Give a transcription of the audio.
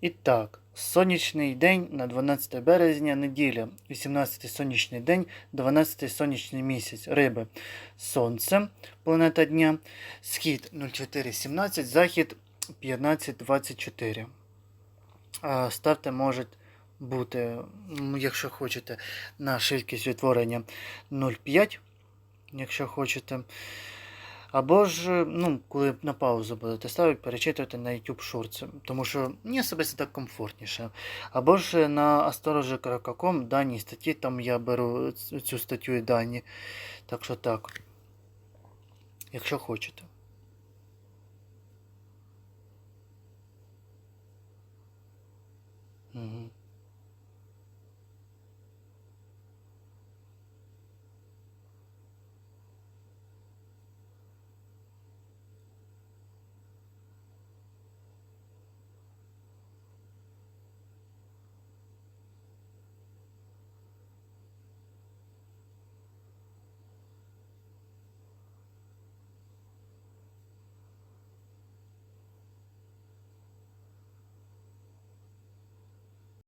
І так, сонячний день на 12 березня, неділя, 18 сонячний день, 12 сонячний місяць, риби. Сонце, планета дня, схід 0417, захід 1524. Ставте може бути, якщо хочете, на швидкість відтворення 0,5, якщо хочете. Або ж, ну, коли на паузу будете ставити, перечитуйте на YouTube Shorts, тому що мені особисто так комфортніше. Або ж на astorожик.com дані статті, там я беру цю статтю і дані. Так що так. Якщо хочете. Угу.